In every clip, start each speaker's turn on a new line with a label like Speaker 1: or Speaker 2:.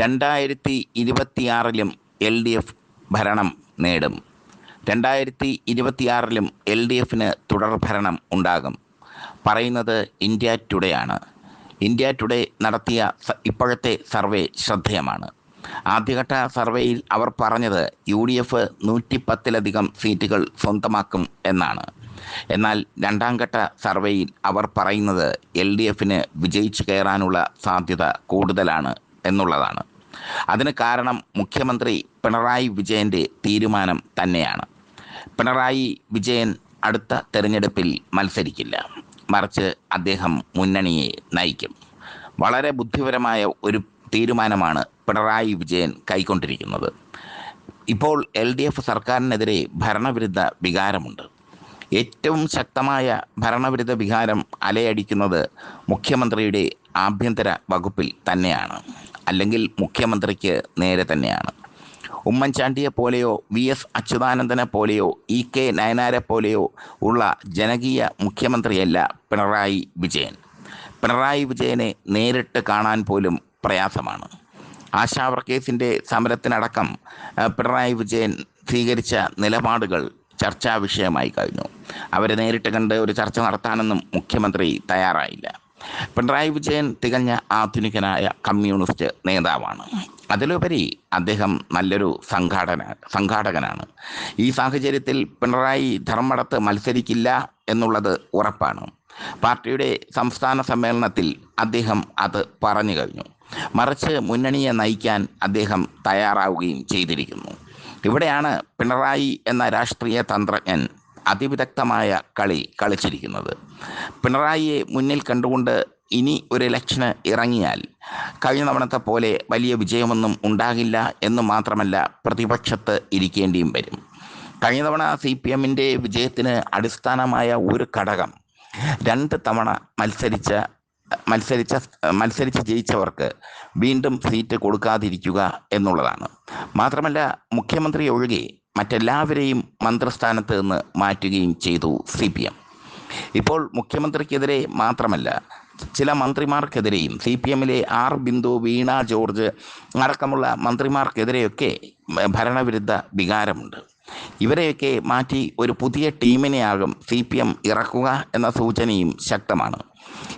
Speaker 1: രണ്ടായിരത്തി ഇരുപത്തിയാറിലും L D F ഭരണം നേടും. രണ്ടായിരത്തി ഇരുപത്തിയാറിലും എൽ ഡി എഫിന് തുടർ ഭരണം ഉണ്ടാകും. പറയുന്നത് ഇന്ത്യ ടുഡേ ആണ്. ഇന്ത്യ ടുഡേ നടത്തിയ ഇപ്പോഴത്തെ സർവേ ശ്രദ്ധേയമാണ്. ആദ്യഘട്ട സർവേയിൽ അവർ പറഞ്ഞത് യു ഡി എഫ് നൂറ്റി പത്തിലധികം സീറ്റുകൾ സ്വന്തമാക്കും എന്നാണ്. എന്നാൽ രണ്ടാം ഘട്ട സർവേയിൽ അവർ പറയുന്നത് എൽ ഡി എഫിന് വിജയിച്ചു കയറാനുള്ള സാധ്യത കൂടുതലാണ് എന്നുള്ളതാണ്. അതിന് കാരണം മുഖ്യമന്ത്രി പിണറായി വിജയന്റെ തീരുമാനം തന്നെയാണ്. പിണറായി വിജയൻ അടുത്ത തെരഞ്ഞെടുപ്പിൽ മത്സരിക്കില്ല. മറിച്ച് അദ്ദേഹം മുന്നണിയെ നയിക്കും. വളരെ ബുദ്ധിപരമായ ഒരു തീരുമാനമാണ് പിണറായി വിജയൻ കൈക്കൊണ്ടിരിക്കുന്നത്. ഇപ്പോൾ എൽ ഡി എഫ് സർക്കാരിനെതിരെ ഭരണവിരുദ്ധ വികാരമുണ്ട്. ഏറ്റവും ശക്തമായ ഭരണവിരുദ്ധ വികാരം അലയടിക്കുന്നത് മുഖ്യമന്ത്രിയുടെ ആഭ്യന്തര വകുപ്പിൽ തന്നെയാണ്. അല്ലെങ്കിൽ മുഖ്യമന്ത്രിക്ക് നേരെ തന്നെയാണ്. ഉമ്മൻചാണ്ടിയെ പോലെയോ വി എസ് അച്യുതാനന്ദനെ പോലെയോ ഇ കെ നയനാരെ പോലെയോ ഉള്ള ജനകീയ മുഖ്യമന്ത്രിയല്ല പിണറായി വിജയൻ. പിണറായി വിജയനെ നേരിട്ട് കാണാൻ പോലും പ്രയാസമാണ്. ആശാവർക്കേസിന്റെ സമരത്തിനടക്കം പിണറായി വിജയൻ സ്വീകരിച്ച നിലപാടുകൾ ചർച്ചാ വിഷയമായി കഴിഞ്ഞു. അവരെ നേരിട്ട് കണ്ട് ഒരു ചർച്ച നടത്താനൊന്നും മുഖ്യമന്ത്രി തയ്യാറായില്ല. പിണറായി വിജയൻ തികഞ്ഞ ആധുനികനായ കമ്മ്യൂണിസ്റ്റ് നേതാവാണ്. അതിലുപരി അദ്ദേഹം നല്ലൊരു സംഘാടന സംഘാടകനാണ്. ഈ സാഹചര്യത്തിൽ പിണറായി ധർമ്മടത്ത് മത്സരിക്കില്ല എന്നുള്ളത് ഉറപ്പാണ്. പാർട്ടിയുടെ സംസ്ഥാന സമ്മേളനത്തിൽ അദ്ദേഹം അത് പറഞ്ഞു കഴിഞ്ഞു. മറിച്ച് മുന്നണിയെ നയിക്കാൻ അദ്ദേഹം തയ്യാറാവുകയും ചെയ്തിരിക്കുന്നു. ഇവിടെയാണ് പിണറായി എന്ന രാഷ്ട്രീയ തന്ത്രജ്ഞൻ അതിവിദഗ്ധമായ കളി കളിച്ചിരിക്കുന്നത്. പിണറായിയെ മുന്നിൽ കണ്ടുകൊണ്ട് ഇനി ഒരു ഇലക്ഷന് ഇറങ്ങിയാൽ കഴിഞ്ഞ തവണത്തെ പോലെ വലിയ വിജയമൊന്നും ഉണ്ടാകില്ല എന്ന് മാത്രമല്ല പ്രതിപക്ഷത്ത് ഇരിക്കേണ്ടിയും വരും. കഴിഞ്ഞ തവണ സി പി എമ്മിന്റെ വിജയത്തിന് അടിസ്ഥാനമായ ഒരു ഘടകം രണ്ട് തവണ മത്സരിച്ച മത്സരിച്ച മത്സരിച്ച് ജയിച്ചവർക്ക് വീണ്ടും സീറ്റ് കൊടുക്കാതിരിക്കുക എന്നുള്ളതാണ്. മാത്രമല്ല മുഖ്യമന്ത്രി ഒഴികെ മറ്റെല്ലാവരെയും മന്ത്രിസ്ഥാനത്ത് നിന്ന് മാറ്റുകയും ചെയ്തു സി പി എം. ഇപ്പോൾ മുഖ്യമന്ത്രിക്കെതിരെ മാത്രമല്ല ചില മന്ത്രിമാർക്കെതിരെയും സി പി എമ്മിലെ ആർ ബിന്ദു വീണ ജോർജ് അടക്കമുള്ള മന്ത്രിമാർക്കെതിരെയൊക്കെ ഭരണവിരുദ്ധ വികാരമുണ്ട്. ഇവരെയൊക്കെ മാറ്റി ഒരു പുതിയ ടീമിനെയാകും സി പി എം ഇറക്കുക എന്ന സൂചനയും ശക്തമാണ്.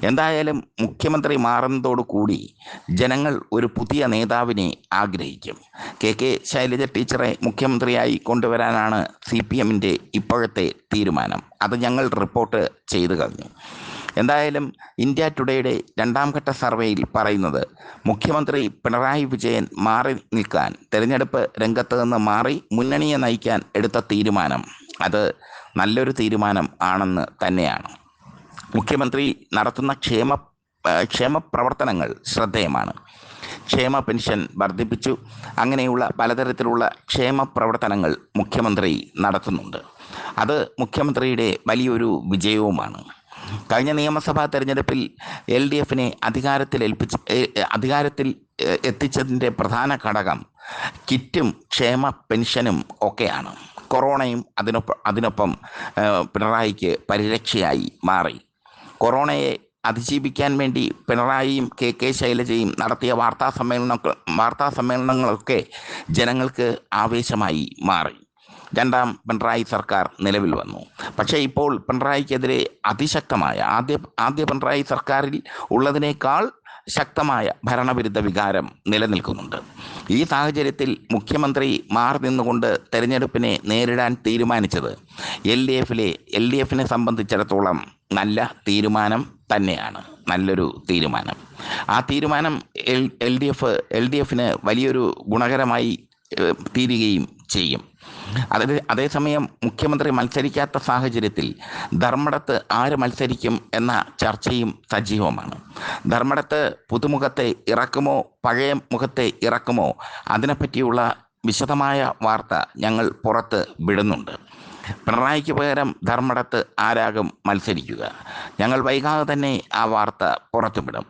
Speaker 1: എന്തായാലും മുഖ്യമന്ത്രി മാറുന്നതോടു കൂടി ജനങ്ങൾ ഒരു പുതിയ നേതാവിനെ ആഗ്രഹിക്കും. കെ കെ ശൈലജ ടീച്ചറെ മുഖ്യമന്ത്രിയായി കൊണ്ടുവരാനാണ് സി പി എമ്മിന്റെ ഇപ്പോഴത്തെ തീരുമാനം. അത് ഞങ്ങൾ റിപ്പോർട്ട് ചെയ്തു കഴിഞ്ഞു. എന്തായാലും ഇന്ത്യ ടുഡേയുടെ രണ്ടാം ഘട്ട സർവേയിൽ പറയുന്നത് മുഖ്യമന്ത്രി പിണറായി വിജയൻ മാറി നിൽക്കാൻ തെരഞ്ഞെടുപ്പ് രംഗത്ത് നിന്ന് മാറി മുന്നണിയെ നയിക്കാൻ എടുത്ത തീരുമാനം. അത് നല്ലൊരു തീരുമാനം ആണെന്ന് തന്നെയാണ്. മുഖ്യമന്ത്രി നടത്തുന്ന ക്ഷേമ ക്ഷേമ പ്രവർത്തനങ്ങൾ ശ്രദ്ധേയമാണ്. ക്ഷേമ പെൻഷൻ വർദ്ധിപ്പിച്ചു. അങ്ങനെയുള്ള പലതരത്തിലുള്ള ക്ഷേമ പ്രവർത്തനങ്ങൾ മുഖ്യമന്ത്രി നടത്തുന്നുണ്ട്. അത് മുഖ്യമന്ത്രിയുടെ വലിയൊരു വിജയവുമാണ്. കഴിഞ്ഞ നിയമസഭാ തെരഞ്ഞെടുപ്പിൽ എൽ ഡി എഫിനെ അധികാരത്തിൽ ഏൽപ്പിച്ച് അധികാരത്തിൽ എത്തിച്ചതിന്റെ പ്രധാന ഘടകം കിറ്റും ക്ഷേമ പെൻഷനും ഒക്കെയാണ്. കൊറോണയും അതിനൊപ്പം അതിനൊപ്പം പിണറായിക്ക് പരിരക്ഷയായി മാറി. കൊറോണയെ അതിജീവിക്കാൻ വേണ്ടി പിണറായിയും കെ കെ ശൈലജയും നടത്തിയ വാർത്താ സമ്മേളന വാർത്താ സമ്മേളനങ്ങളൊക്കെ ജനങ്ങൾക്ക് ആവേശമായി മാറി. രണ്ടാം പിണറായി സർക്കാർ നിലവിൽ വന്നു. പക്ഷേ ഇപ്പോൾ പിണറായിക്കെതിരെ അതിശക്തമായ ആദ്യ ആദ്യ പിണറായി സർക്കാരിൽ ഉള്ളതിനേക്കാൾ ശക്തമായ ഭരണവിരുദ്ധ വികാരം നിലനിൽക്കുന്നുണ്ട്. ഈ സാഹചര്യത്തിൽ മുഖ്യമന്ത്രി മാറി നിന്നുകൊണ്ട് തെരഞ്ഞെടുപ്പിനെ നേരിടാൻ തീരുമാനിച്ചത് എൽ ഡി എഫിലെ എൽ ഡി എഫിനെ സംബന്ധിച്ചിടത്തോളം നല്ല തീരുമാനം തന്നെയാണ്. നല്ലൊരു തീരുമാനം. ആ തീരുമാനം L L D F L D എഫിന് വലിയൊരു ഗുണകരമായി തീരുകയും ചെയ്യും. അതായത് അതേസമയം മുഖ്യമന്ത്രി മത്സരിക്കാത്ത സാഹചര്യത്തിൽ ധർമ്മടത്ത് ആര് മത്സരിക്കും എന്ന ചർച്ചയും സജീവമാണ്. ധർമ്മടത്ത് പുതുമുഖത്തെ ഇറക്കുമോ പഴയ മുഖത്തെ ഇറക്കുമോ അതിനെപ്പറ്റിയുള്ള വിശദമായ വാർത്ത ഞങ്ങൾ പുറത്ത് വിടുന്നുണ്ട്. പിണറായിക്ക് പകരം ധർമ്മടത്ത് ആരാകും മത്സരിക്കുക? ഞങ്ങൾ വൈകാതെ തന്നെ ആ വാർത്ത പുറത്തുവിടും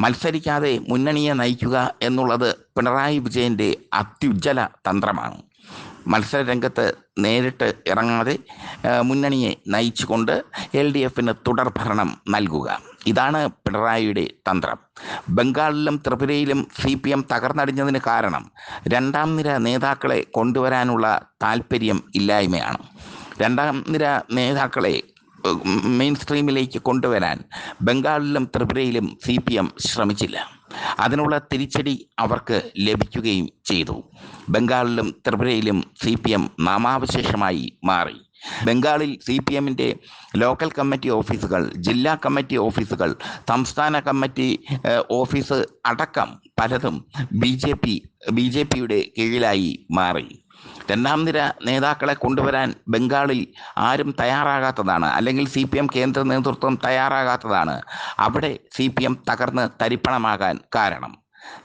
Speaker 1: മത്സരിക്കാതെ മുന്നണിയെ നയിക്കുക എന്നുള്ളത് പിണറായി വിജയന്റെ അത്യുജ്വല തന്ത്രമാണ്. മത്സരരംഗത്ത് നേരിട്ട് ഇറങ്ങാതെ മുന്നണിയെ നയിച്ചുകൊണ്ട് എൽ ഡി എഫിന് തുടർ ഭരണം നൽകുക. ഇതാണ് പിണറായിയുടെ തന്ത്രം. ബംഗാളിലും ത്രിപുരയിലും സി പി എം തകർന്നടിഞ്ഞതിന് കാരണം രണ്ടാം നിര നേതാക്കളെ കൊണ്ടുവരാനുള്ള താല്പര്യം ഇല്ലായ്മയാണ്. രണ്ടാം നിര നേതാക്കളെ മെയിൻ സ്ട്രീമിലേക്ക് കൊണ്ടുവരാൻ ബംഗാളിലും ത്രിപുരയിലും സി പി എം ശ്രമിച്ചില്ല. അതിനുള്ള തിരിച്ചടി അവർക്ക് ലഭിക്കുകയും ചെയ്തു. ബംഗാളിലും ത്രിപുരയിലും സി പി എം നാമാവശേഷമായി മാറി. ബംഗാളിൽ സി പി എമ്മിന്റെ ലോക്കൽ കമ്മിറ്റി ഓഫീസുകൾ ജില്ലാ കമ്മിറ്റി ഓഫീസുകൾ സംസ്ഥാന കമ്മിറ്റി ഓഫീസ് അടക്കം പലതും B J P B J പിയുടെ കീഴിലായി മാറി. രണ്ടാം നിര നേതാക്കളെ കൊണ്ടുവരാൻ ബംഗാളിൽ ആരും തയ്യാറാകാത്തതാണ്. അല്ലെങ്കിൽ സി പി എം കേന്ദ്ര നേതൃത്വം തയ്യാറാകാത്തതാണ്. അവിടെ സി പി എം തകർന്ന് തരിപ്പണമാകാൻ കാരണം.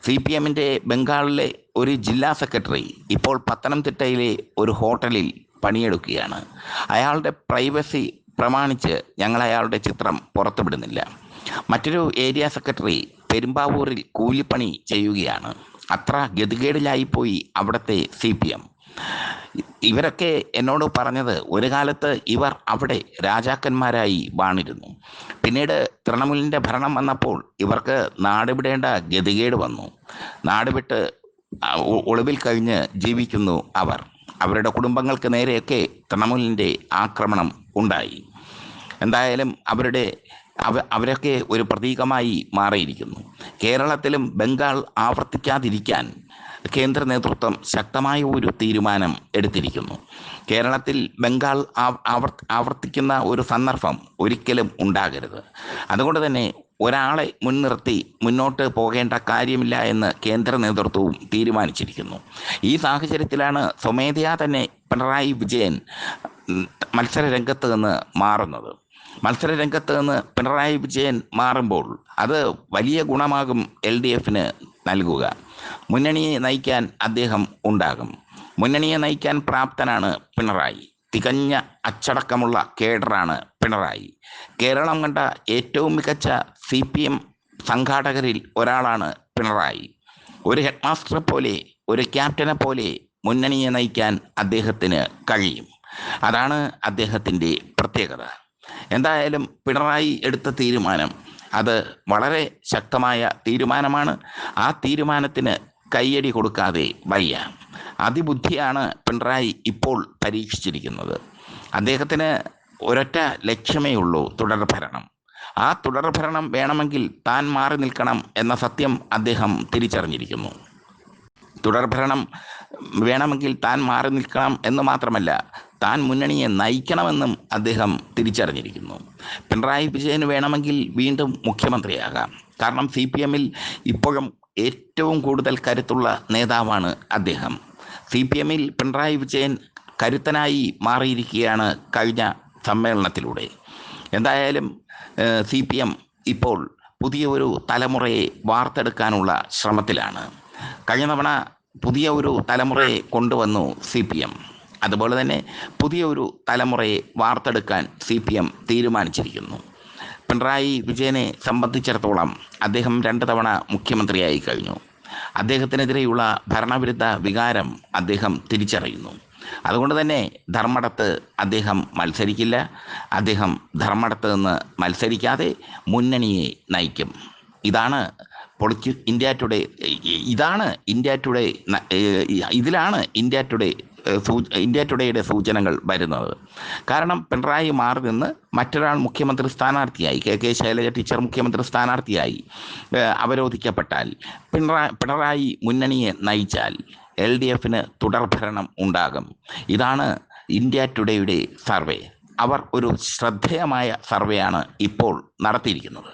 Speaker 1: സി പി എമ്മിന്റെ ബംഗാളിലെ ഒരു ജില്ലാ സെക്രട്ടറി ഇപ്പോൾ പത്തനംതിട്ടയിലെ ഒരു ഹോട്ടലിൽ പണിയെടുക്കുകയാണ്. അയാളുടെ പ്രൈവസി പ്രമാണിച്ച് ഞങ്ങൾ അയാളുടെ ചിത്രം പുറത്തുവിടുന്നില്ല. മറ്റൊരു ഏരിയ സെക്രട്ടറി പെരുമ്പാവൂരിൽ കൂലിപ്പണി ചെയ്യുകയാണ്. അത്ര ഗതികേടിലായിപ്പോയി അവിടുത്തെ സി പി എം. ഇവരൊക്കെ എന്നോട് പറഞ്ഞത് ഒരു കാലത്ത് ഇവർ അവിടെ രാജാക്കന്മാരായി വാണിരുന്നു. പിന്നീട് തൃണമൂലിന്റെ ഭരണം വന്നപ്പോൾ ഇവർക്ക് നാടുവിടേണ്ട ഗതികേട് വന്നു. നാട് വിട്ട് ഒളിവിൽ കഴിഞ്ഞ് ജീവിക്കുന്നു അവർ. അവരുടെ കുടുംബങ്ങൾക്ക് നേരെയൊക്കെ തൃണമൂലിന്റെ ആക്രമണം ഉണ്ടായി. എന്തായാലും അവരുടെ അവ അവരൊക്കെ ഒരു പ്രതീകമായി മാറിയിരിക്കുന്നു. കേരളത്തിലും ബംഗാൾ ആവർത്തിക്കാതിരിക്കാൻ കേന്ദ്ര നേതൃത്വം ശക്തമായ ഒരു തീരുമാനം എടുത്തിരിക്കുന്നു. കേരളത്തിൽ ബംഗാൾ ആവർ ആവർത്തിക്കുന്ന ഒരു സന്ദർഭം ഒരിക്കലും ഉണ്ടാകരുത്. അതുകൊണ്ട് തന്നെ ഒരാളെ മുൻനിർത്തി മുന്നോട്ട് പോകേണ്ട കാര്യമില്ല എന്ന് കേന്ദ്ര നേതൃത്വവും തീരുമാനിച്ചിരിക്കുന്നു. ഈ സാഹചര്യത്തിലാണ് സ്വമേധയാ തന്നെ പിണറായി വിജയൻ മത്സര രംഗത്ത് നിന്ന് മാറുന്നത്. മത്സര രംഗത്ത് നിന്ന് പിണറായി വിജയൻ മാറുമ്പോൾ അത് വലിയ ഗുണമാകും എൽ ഡി എഫിന് നൽകുക. മുന്നണിയെ നയിക്കാൻ അദ്ദേഹം ഉണ്ടാകും. മുന്നണിയെ നയിക്കാൻ പ്രാപ്തനാണ് പിണറായി. തികഞ്ഞ അച്ചടക്കമുള്ള കേഡറാണ് പിണറായി. കേരളം കണ്ട ഏറ്റവും മികച്ച സി പി എം സംഘാടകരിൽ ഒരാളാണ് പിണറായി. ഒരു ഹെഡ് മാസ്റ്ററെ പോലെ ഒരു ക്യാപ്റ്റനെ പോലെ മുന്നണിയെ നയിക്കാൻ അദ്ദേഹത്തിന് കഴിയും. അതാണ് അദ്ദേഹത്തിന്റെ പ്രത്യേകത. എന്തായാലും പിണറായി എടുത്ത തീരുമാനം അത് വളരെ ശക്തമായ തീരുമാനമാണ്. ആ തീരുമാനത്തിന് കയ്യടി കൊടുക്കാതെ വയ്യ. അതിബുദ്ധിയാണ് പിണറായി ഇപ്പോൾ പരീക്ഷിച്ചിരിക്കുന്നത്. അദ്ദേഹത്തിന് ഒരൊറ്റ ലക്ഷ്യമേ ഉള്ളൂ തുടർഭരണം ആ തുടർഭരണം വേണമെങ്കിൽ താൻ മാറി നിൽക്കണം എന്ന സത്യം അദ്ദേഹം തിരിച്ചറിഞ്ഞിരിക്കുന്നു. തുടർഭരണം വേണമെങ്കിൽ താൻ മാറി നിൽക്കണം എന്ന് മാത്രമല്ല താൻ മുന്നണിയെ നയിക്കണമെന്നും അദ്ദേഹം തിരിച്ചറിഞ്ഞിരിക്കുന്നു. പിണറായി വിജയന് വേണമെങ്കിൽ വീണ്ടും മുഖ്യമന്ത്രിയാകാം. കാരണം സി പി എമ്മിൽ ഇപ്പോഴും ഏറ്റവും കൂടുതൽ കരുത്തുള്ള നേതാവാണ് അദ്ദേഹം. സി പി എമ്മിൽ പിണറായി വിജയൻ കരുത്തനായി മാറിയിരിക്കുകയാണ് കഴിഞ്ഞ സമ്മേളനത്തിലൂടെ. എന്തായാലും സി പി എം ഇപ്പോൾ പുതിയ ഒരു തലമുറയെ വാർത്തെടുക്കാനുള്ള ശ്രമത്തിലാണ്. കഴിഞ്ഞ തവണ പുതിയ ഒരു തലമുറയെ കൊണ്ടുവന്നു സി പി എം അതുപോലെ തന്നെ പുതിയ ഒരു തലമുറയെ വാർത്തെടുക്കാൻ സി പി എം തീരുമാനിച്ചിരിക്കുന്നു. പിണറായി വിജയനെ സംബന്ധിച്ചിടത്തോളം അദ്ദേഹം രണ്ട് തവണ മുഖ്യമന്ത്രിയായി കഴിഞ്ഞു. അദ്ദേഹത്തിനെതിരെയുള്ള ഭരണവിരുദ്ധ വികാരം അദ്ദേഹം തിരിച്ചറിയുന്നു. അതുകൊണ്ട് തന്നെ ധർമ്മടത്ത് അദ്ദേഹം മത്സരിക്കില്ല. അദ്ദേഹം ധർമ്മടത്ത് നിന്ന് മത്സരിക്കാതെ മുന്നണിയെ നയിക്കും. ഇതാണ് പൊളിറ്റി ഇന്ത്യ ടുഡേ ഇതാണ് ഇന്ത്യ ടുഡേ ഇതിലാണ് ഇന്ത്യ ടുഡേ ഇന്ത്യ ടുഡേയുടെ സൂചനകൾ വരുന്നത്. കാരണം പിണറായി മാറി നിന്ന് മറ്റൊരാൾ മുഖ്യമന്ത്രി സ്ഥാനാർത്ഥിയായി കെ കെ ശൈലജ ടീച്ചർ മുഖ്യമന്ത്രി സ്ഥാനാർത്ഥിയായി അവരോധിക്കപ്പെട്ടാൽ പിണറായി പിണറായി മുന്നണിയെ നയിച്ചാൽ എൽ ഡി എഫിന് തുടർഭരണം ഉണ്ടാകും. ഇതാണ് ഇന്ത്യ ടുഡേയുടെ സർവേ. അവർ ഒരു ശ്രദ്ധേയമായ സർവേയാണ് ഇപ്പോൾ നടത്തിയിരിക്കുന്നത്.